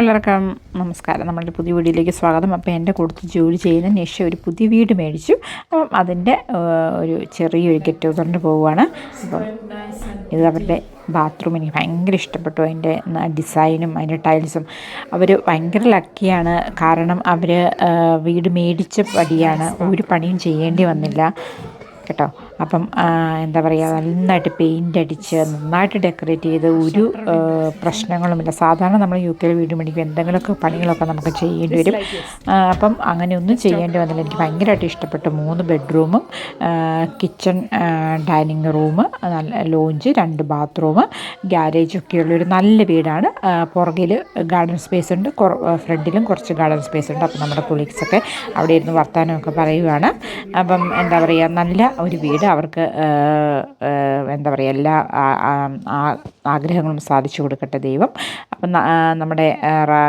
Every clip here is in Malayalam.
എല്ലാവർക്കും നമസ്കാരം. നമ്മുടെ പുതിയ വീഡിയോയിലേക്ക് സ്വാഗതം. അപ്പോൾ എന്റെ കൊടുത്ത് ജോലി ചെയ്യുന്ന നിഷ ഒരു പുതിയ വീട് മേടിച്ചു. അപ്പം അതിന്റെ ഒരു ചെറിയൊരു ഗെറ്റ് ടുഗറിന് പോവുകയാണ്. അപ്പം ഇത് അവരുടെ ബാത്റൂം എനിക്ക് ഭയങ്കര ഇഷ്ടപ്പെട്ടു. അതിന്റെ ഡിസൈനും അതിന്റെ ടൈൽസും. അവർ ഭയങ്കര ലക്കിയാണ്. കാരണം അവർ വീട് മേടിച്ച പടിയാണ്. ഒരു പണിയും ചെയ്യേണ്ടി വന്നില്ല. കേട്ടോ. അപ്പം എന്താ പറയുക നന്നായിട്ട് പെയിന്റ് അടിച്ച് നന്നായിട്ട് ഡെക്കറേറ്റ് ചെയ്ത് ഒരു പ്രശ്നങ്ങളുമില്ല. സാധാരണ നമ്മൾ യു കെയിൽ വീട് മേടിക്കും എന്തെങ്കിലുമൊക്കെ പണികളൊക്കെ നമുക്ക് ചെയ്യേണ്ടി വരും. അപ്പം അങ്ങനെയൊന്നും ചെയ്യേണ്ടി വന്നില്ല. എനിക്ക് ഭയങ്കരമായിട്ട് ഇഷ്ടപ്പെട്ടു മൂന്ന് ബെഡ്റൂമും കിച്ചൺ ഡൈനിങ് റൂം നല്ല ലോഞ്ച് രണ്ട് ബാത്റൂം ഗ്യാരേജൊക്കെ ഉള്ളൊരു നല്ല വീടാണ്. പുറകിൽ ഗാർഡൻ സ്പേസ് ഉണ്ട് ഫ്രണ്ടിലും കുറച്ച് ഗാർഡൻ സ്പേസ് ഉണ്ട്. അപ്പം നമ്മുടെ കൊളീഗ്സൊക്കെ അവിടെ ഇരുന്ന് വർത്തമാനമൊക്കെ പറയുകയാണ് അപ്പം എന്താ പറയുക നല്ല ഒരു വീട് അവർക്ക് എന്താ പറയുക എല്ലാ ആഗ്രഹങ്ങളും സാധിച്ചു കൊടുക്കട്ടെ ദൈവം. അപ്പം നമ്മുടെ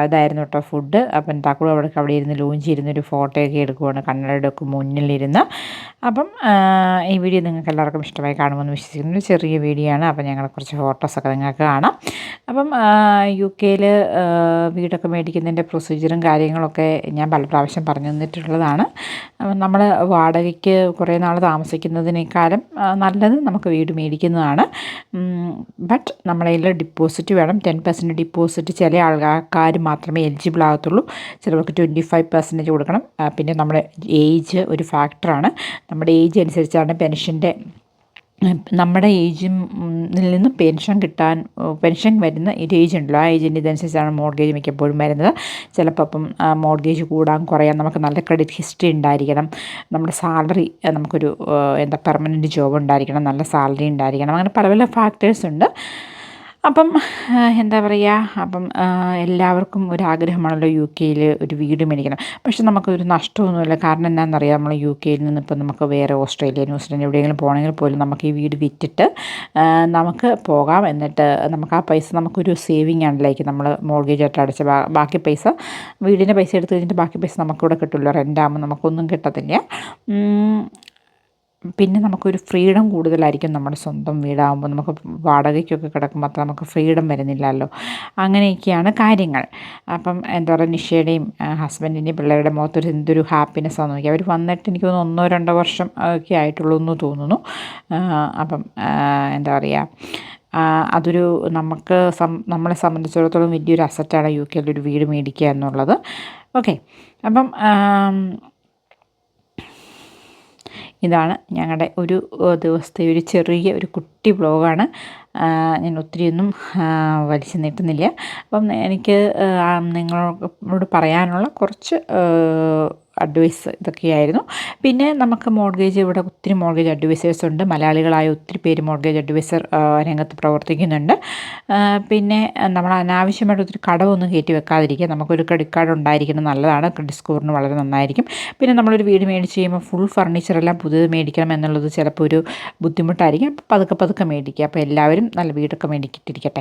ഇതായിരുന്നു കേട്ടോ ഫുഡ്. അപ്പം താക്കൂർ അവിടെ അവിടെ ഇരുന്ന് ലോഞ്ച് ഇരുന്നൊരു ഫോട്ടോയൊക്കെ എടുക്കുവാണ് കണ്ണടയുടെ ഒക്കെ മുന്നിലിരുന്ന്. അപ്പം ഈ വീഡിയോ നിങ്ങൾക്ക് എല്ലാവർക്കും ഇഷ്ടമായി കാണുമെന്ന് വിശ്വസിക്കുന്നു. ചെറിയ വീഡിയോ ആണ്. അപ്പം ഞങ്ങളെ കുറച്ച് ഫോട്ടോസൊക്കെ നിങ്ങൾക്ക് കാണാം. അപ്പം യു കെയിൽ വീടൊക്കെ മേടിക്കുന്നതിന്റെ പ്രൊസീജിയറും കാര്യങ്ങളൊക്കെ ഞാൻ പല പ്രാവശ്യം പറഞ്ഞു തന്നിട്ടുള്ളതാണ്. നമ്മൾ വാടകയ്ക്ക് കുറേ നാൾ താമസിക്കുന്നതിനേക്കാളും നല്ലത് നമുക്ക് വീട് മേടിക്കുന്നതാണ്. ബട്ട് നമ്മളെ ഡിപ്പോസിറ്റ് വേണം. ടെൻ പെർസെന്റ് ഡിപ്പോസിറ്റ് ചില ആൾക്കാർ മാത്രമേ എലിജിബിൾ ആകത്തുള്ളൂ. ചിലവർക്ക് ട്വന്റി ഫൈവ് പെർസെന്റേജ് കൊടുക്കണം. പിന്നെ നമ്മുടെ ഏജ് ഒരു ഫാക്ടറാണ്. നമ്മുടെ ഏജ് അനുസരിച്ചാണ് പെൻഷന്റെ നമ്മുടെ ഏജിൽ നിന്ന് പെൻഷൻ കിട്ടാൻ പെൻഷൻ വരുന്ന ഒരു ഏജ് ഉണ്ടല്ലോ. ആ ഏജിന്റെ ഇതനുസരിച്ചാണ് മോർഗേജ് മിക്കപ്പോഴും വരുന്നത്. ചിലപ്പോൾ അപ്പം മോർഗേജ് കൂടാൻ കുറയാൻ നമുക്ക് നല്ല ക്രെഡിറ്റ് ഹിസ്റ്ററി ഉണ്ടായിരിക്കണം. നമ്മുടെ സാലറി നമുക്കൊരു എന്താ പെർമനന്റ് ജോബ് ഉണ്ടായിരിക്കണം. നല്ല സാലറി ഉണ്ടായിരിക്കണം. അങ്ങനെ പല പല ഫാക്ടേഴ്സ് ഉണ്ട്. അപ്പം എന്താ പറയുക അപ്പം എല്ലാവർക്കും ഒരാഗ്രഹമാണല്ലോ യു കെയിൽ ഒരു വീട് മേടിക്കണം. പക്ഷെ നമുക്കൊരു നഷ്ടമൊന്നുമില്ല. കാരണം എന്താണെന്നറിയാം നമ്മൾ യു കെയിൽ നിന്ന് ഇപ്പം നമുക്ക് വേറെ ഓസ്ട്രേലിയ ന്യൂസിലൻഡ് എവിടെയെങ്കിലും പോകണമെങ്കിൽ പോലും നമുക്ക് ഈ വീട് വിറ്റിട്ട് നമുക്ക് പോകാം. എന്നിട്ട് നമുക്ക് ആ പൈസ നമുക്കൊരു സേവിങ് ആണല്ലേക്ക് നമ്മൾ മോർഗേജ് ആയിട്ട് അടച്ച ബാക്കി പൈസ വീടിന്റെ പൈസ എടുത്ത് കഴിഞ്ഞിട്ട് ബാക്കി പൈസ നമുക്കിവിടെ കിട്ടുമല്ലോ. റെന്റാകുമ്പോൾ നമുക്കൊന്നും കിട്ടത്തില്ല. പിന്നെ നമുക്കൊരു ഫ്രീഡം കൂടുതലായിരിക്കും നമ്മുടെ സ്വന്തം വീടാകുമ്പോൾ. നമുക്ക് വാടകയ്ക്കൊക്കെ കിടക്കുമ്പോൾ അത്ര നമുക്ക് ഫ്രീഡം വരുന്നില്ലല്ലോ. അങ്ങനെയൊക്കെയാണ് കാര്യങ്ങൾ. അപ്പം എന്താ പറയുക നിഷയുടെയും ഹസ്ബൻഡിന്റെയും പിള്ളേരുടെ മുഖത്തൊരു എന്തൊരു ഹാപ്പിനെസ് ആണെന്ന് നോക്കി അവർ വന്നിട്ട് എനിക്ക് തോന്നുന്നു ഒന്നോ രണ്ടോ വർഷം ഒക്കെ ആയിട്ടുള്ളൂ എന്ന് തോന്നുന്നു. അപ്പം എന്താ പറയുക അതൊരു നമുക്ക് സം നമ്മളെ സംബന്ധിച്ചിടത്തോളം വലിയൊരു അസറ്റാണ് യു കെയിൽ ഒരു വീട് മേടിക്കുക എന്നുള്ളത്. ഓക്കെ അപ്പം ഇതാണ് ഞങ്ങളുടെ ഒരു ദിവസത്തെ ഒരു ചെറിയ ഒരു കുട്ടി ബ്ലോഗാണ് ഞാൻ ഒത്തിരിയൊന്നും വലിച്ചു നീട്ടുന്നില്ല. അപ്പം എനിക്ക് നിങ്ങളോട് പറയാനുള്ള കുറച്ച് അഡ്വൈസ് ഇതൊക്കെയായിരുന്നു. പിന്നെ നമുക്ക് മോർഗേജ് ഇവിടെ ഒത്തിരി മോർഗേജ് അഡ്വൈസേഴ്സ് ഉണ്ട്. മലയാളികളായ ഒത്തിരി പേര് മോർഗേജ് അഡ്വൈസർ രംഗത്ത് പ്രവർത്തിക്കുന്നുണ്ട്. പിന്നെ നമ്മൾ അനാവശ്യമായിട്ട് ഒത്തിരി കടമൊന്നും കയറ്റി വെക്കാതിരിക്കുക. നമുക്കൊരു ക്രെഡിറ്റ് കാർഡ് ഉണ്ടായിരിക്കുന്നത് നല്ലതാണ്. ക്രെഡിറ്റ് സ്കോറിന് വളരെ നന്നായിരിക്കും. പിന്നെ നമ്മളൊരു വീട് മേടിച്ച് കഴിയുമ്പോൾ ഫുൾ ഫർണിച്ചറെല്ലാം പുതിയത് മേടിക്കണം എന്നുള്ളത് ചിലപ്പോൾ ഒരു ബുദ്ധിമുട്ടായിരിക്കും. അപ്പോൾ പതുക്കെ പതുക്കെ മേടിക്കുക. അപ്പോൾ എല്ലാവരും നല്ല വീടൊക്കെ മേടിക്കിട്ടിരിക്കട്ടെ.